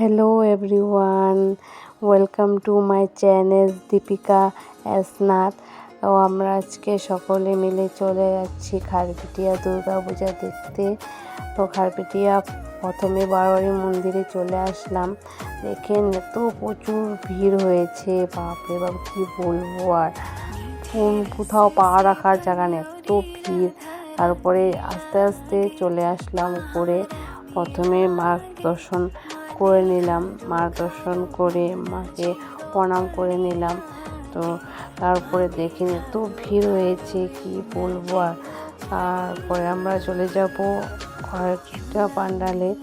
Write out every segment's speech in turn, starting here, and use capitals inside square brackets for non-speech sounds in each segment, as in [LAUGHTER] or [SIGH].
Hello everyone welcome to my channel Deepika এসনাথ ও আমরা আজকে সকলে মিলে চলে যাচ্ছি খারপিটিয়া দুর্গা পূজা দেখতে। তো খারপিটিয়া প্রথমে বারোয়ারি মন্দিরে চলে আসলাম। দেখেন এত প্রচুর ভিড় হয়েছে। বাপরে বাপ, কী বলব আর? কোথাও পা রাখার জায়গা নেই, এত ভিড়। তারপরে আস্তে আস্তে চলে আসলাম উপরে। প্রথমে মার দর্শন করে নিলাম মার দর্শন করে, মাকে প্রণাম করে নিলাম। তো তারপরে দেখি এত ভিড় হয়েছে, কি বলব আর? তারপরে আমরা চলে যাব কয়েকটা পান্ডালে।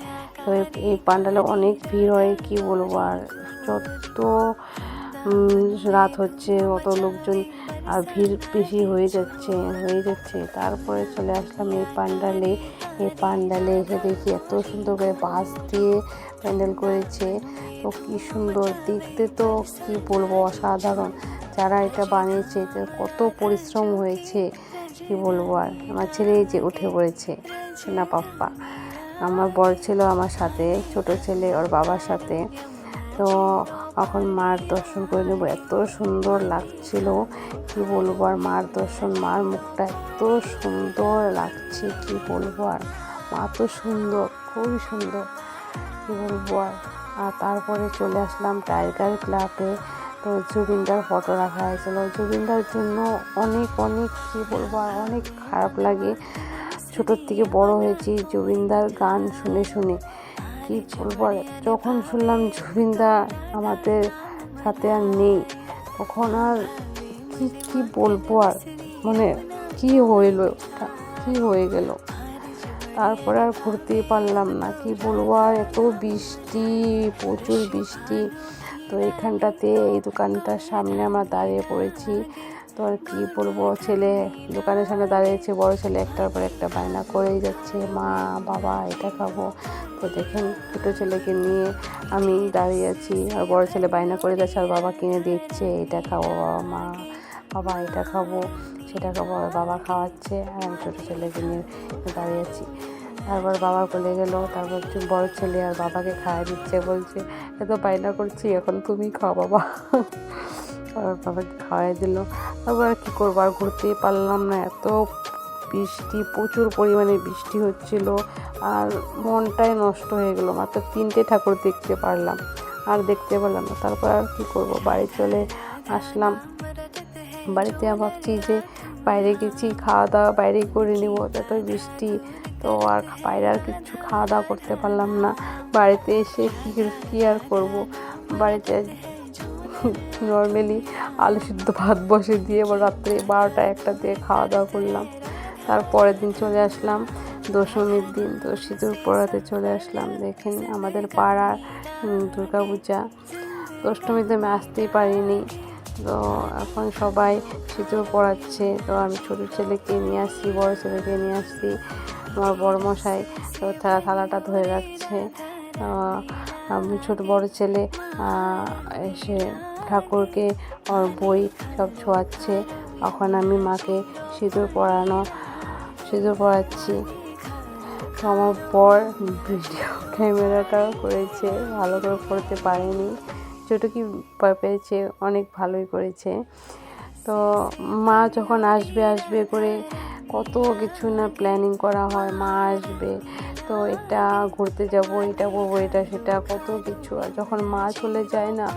তো এই- পান্ডালে অনেক ভিড় হয়, কি বলব আর? যত রাত হচ্ছে, অত লোকজন, আর ভিড় বেশি হয়ে যাচ্ছে হয়ে যাচ্ছে। তারপরে চলে আসলাম এই পান্ডালে। এই পান্ডালে এসে দেখি এত সুন্দর করে বাঁশ দিয়ে প্যান্ডেল করেছে। তো কি সুন্দর, দেখতে তো কি বলব, অসাধারণ। যারা এটা বানিয়েছে কত পরিশ্রম হয়েছে, কি বলব আর। আমার ছেলে যে উঠে পড়েছে, সোনা পাপ্পা। আমার বর ছিল আমার সাথে, ছোট ছেলে ওর বাবার সাথে। তো এখন মার দর্শন করে নেব। এত সুন্দর লাগছিল। কি বলব আর মার দর্শন, মার মুখটা এত সুন্দর লাগছে, কি বলব আর? মা তো সুন্দর, খুবই সুন্দর, কি বলব আর? আর তারপরে চলে আসলাম টাইগার ক্লাবে। তো জুবিনদার ফটো রাখা হয়েছিল। জুবিনদার জন্য অনেক অনেক, কী বলব আর, অনেক খারাপ লাগে। ছোটোর থেকে বড় হয়েছি। জুবিনদার গান শুনে শুনে কি বলব? যখন শুনলাম জুবিনদা আমাদের সাথে আর নেই, তখন আর কি কি বলব আর? মানে কি হইল কি হয়ে গেল? তারপরে আর ঘুরতেই পারলাম না। কি বলব? আর এত বৃষ্টি, প্রচুর বৃষ্টি। তো এখানটাতে এই দোকানটার সামনে আমরা দাঁড়িয়ে পড়েছি। তো আর কী বলব, ছেলে দোকানের সামনে দাঁড়িয়েছে, বড় ছেলে একটার পর একটা বায়না করেই যাচ্ছে, মা, বাবা, এটা খাব। তো দেখেন ছোটো ছেলেকে নিয়ে আমি দাঁড়িয়ে আছি, আর বড় ছেলে বায়না করে যাচ্ছে, আর বাবা কিনে দিচ্ছে, এটা খাব, বাবা, মা, বাবা, এটা খাব, সেটা খাব বাবা খাওয়াচ্ছে। আর আমি ছোটো ছেলেকে নিয়ে দাঁড়িয়ে আছি। তারপর বাবা বলে গেল, তারপর হচ্ছে বড় ছেলে আর বাবাকে খাওয়াই দিচ্ছে, বলছে এত বায়না করছি, এখন তুমি খাও বাবা। আর বাবাকে খাওয়াই দিল। তারপর কী করব, আর ঘুরতেই পারলাম না, এত বৃষ্টি, প্রচুর পরিমাণে বৃষ্টি হচ্ছিল, আর মনটাই নষ্ট হয়ে গেলো, মাত্র তিনটে ঠাকুর দেখতে পারলাম, আর দেখতে পারলাম না। তারপর আর কী করব, বাড়ি চলে আসলাম। বাড়িতে ভাবছি যে বাইরে গেছি খাওয়া দাওয়া বাইরেই করে নিব এত বৃষ্টি, তো আর বাইরে আর কিছু খাওয়া দাওয়া করতে পারলাম না। বাড়িতে এসে কী কী আর করব? বাড়িতে নর্মালি [LAUGHS] আলু সিদ্ধ ভাত বসে দিয়ে এবার রাত্রে বারোটা একটা দিয়ে খাওয়া দাওয়া করলাম তারপরের দিন চলে আসলাম, দশমীর দিন, তো সিঁদুর পড়াতে চলে আসলাম। দেখেন আমাদের পাড়ার দুর্গা পূজা অষ্টমীতে আমি আসতেই পারিনি। তো এখন সবাই সিঁদুর পড়াচ্ছে। তো আমি ছোটো ছেলেকে নিয়ে আসছি, বড় ছেলেকে নিয়ে আসছি, আমার বড় মশাই। তো থালাটা ধরে রাখছে। আমি ছোট বড় ছেলে এসে ঠাকুরকে ওর বই সব ছোঁয়াচ্ছে। এখন আমি মাকে সিঁদুর পরানো সিঁদুর পরাচ্ছি তো আমার বর ভিডিও ক্যামেরাটা করেছে, ভালো করে করতে পারেনি। যেটুকু পে- পেরেছে অনেক ভালোই করেছে। তো মা যখন আসবে আসবে করে কত কিছু না প্ল্যানিং করা হয়, মা আসবে, তো এটা ঘুরতে যাব, এটা করব, এটা সেটা, কত কিছু। আর যখন মা চলে যায় না,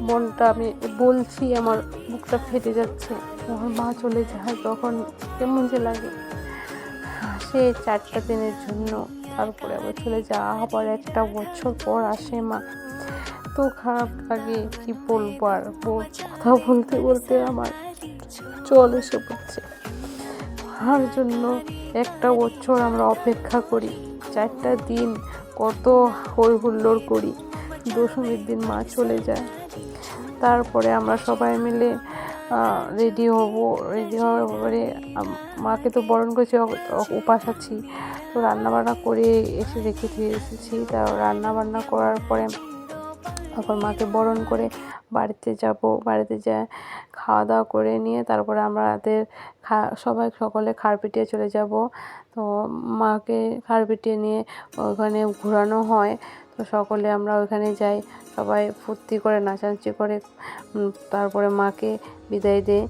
মনটা আমি বলছি, আমার বুকটা ফেটে যাচ্ছে। যখন মা চলে যায়, তখন কেমন যে লাগে। সে চারটা দিনের জন্য তারপরে আবার চলে যাওয়া আবার একটা বছর পর আসে মা। তো খারাপ লাগে, কি বলব আর কথা বলতে বলতে আমার জল এসে পড়ছে। তার জন্য একটা বছর আমরা অপেক্ষা করি, চারটা দিন কত হই হুল্লোড় করি, দশমীর দিন মা চলে যায়। তারপরে আমরা সবাই মিলে রেডি হব রেডি হওয়ার পরে মাকে তো বরণ করেছি উপাস আছি। তো রান্নাবান্না করে এসে রেখে দিয়ে এসেছি। তা রান্নাবান্না করার পরে এখন মাকে বরণ করে বাড়িতে যাব, বাড়িতে যা খাওয়া দাওয়া করে নিয়ে তারপরে আমাদের খা, সবাই সকলে খারপিটিয়ে চলে যাব। তো মাকে খারপিটিয়ে নিয়ে ওখানে ঘোরানো হয়। তো সকলে আমরা ওইখানে যাই, সবাই ফুর্তি করে নাচানাচি করে তারপরে মাকে বিদায় দেয়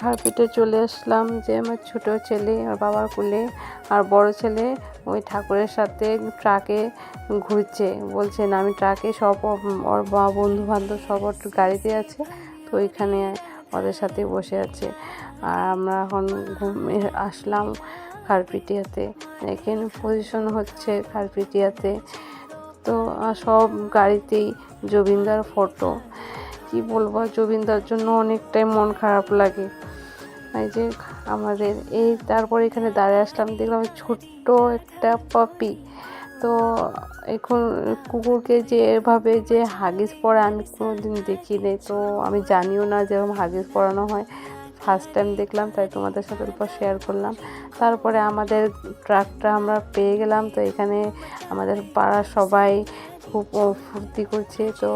খারপিটে চলে আসলাম যে আমার ছোট ছেলে আর বাবার কোলে। আর বড় ছেলে ওই ঠাকুরের সাথে ট্রাকে ঘুরছে। বলছে, না, আমি ট্রাকে সব ওর- ওর বন্ধু বান্ধব সব ওর গাড়িতে আছে, তো ওইখানে ওদের সাথে বসে আছে। আর আমরা এখন ঘুমে আসলাম খারপিটিয়াতে এখানে পজিশন হচ্ছে খারপিটিয়াতে তো সব গাড়িতেই জবিন্দার ফটো কি বলব, জবিন্দার জন্য অনেকটাই মন খারাপ লাগে। এই যে আমাদের এই তারপর এখানে দাঁড়িয়ে আসলাম, দেখলাম ছোট্ট একটা পপি তো এখন কুকুরকে যে এভাবে যে হাগিস পরে আমি কোনো কোনোদিন দেখিনি। তো আমি জানিও না যে এরকম হাগিস পরানো হয়। ফার্স্ট টাইম দেখলাম, তাই তোমাদের সাথে অল্প শেয়ার করলাম। তারপরে আমাদের ট্রাকটা আমরা পেয়ে গেলাম। তো এখানে আমাদের পাড়ার সবাই খুব ফুর্তি করছে। তো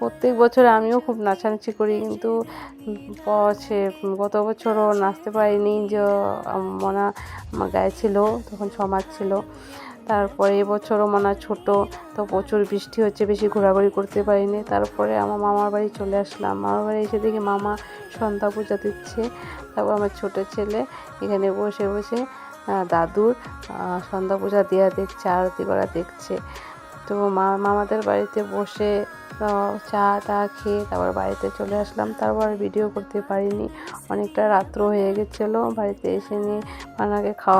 প্রত্যেক বছর আমিও খুব নাচানাচি করি, কিন্তু সে গত বছরও নাচতে পারিনি, যে মনা আমার গায়ে ছিল, তখন সমাজ ছিল। তারপরে এবছরও মনা ছোট, তো প্রচুর বৃষ্টি হচ্ছে, বেশি ঘোরাঘুরি করতে পারিনি। তারপরে আমার মামার বাড়ি চলে আসলাম। মামার বাড়ি এসে দেখি মামা সন্ধ্যা পূজা দিচ্ছে। তারপর আমার ছোট ছেলে, এখানে বসে বসে দাদুর সন্ধ্যা পূজা দেওয়া দেখছে, আরতি করা দেখছে। তো মা, মামাদের বাড়িতে বসে চা টা খেয়ে তারপর বাড়িতে চলে আসলাম। তারপর ভিডিও করতে পারিনি। অনেকটা রাত্র হয়ে গেছিল, বাড়িতে এসে নিয়ে মানাকে খাওয়া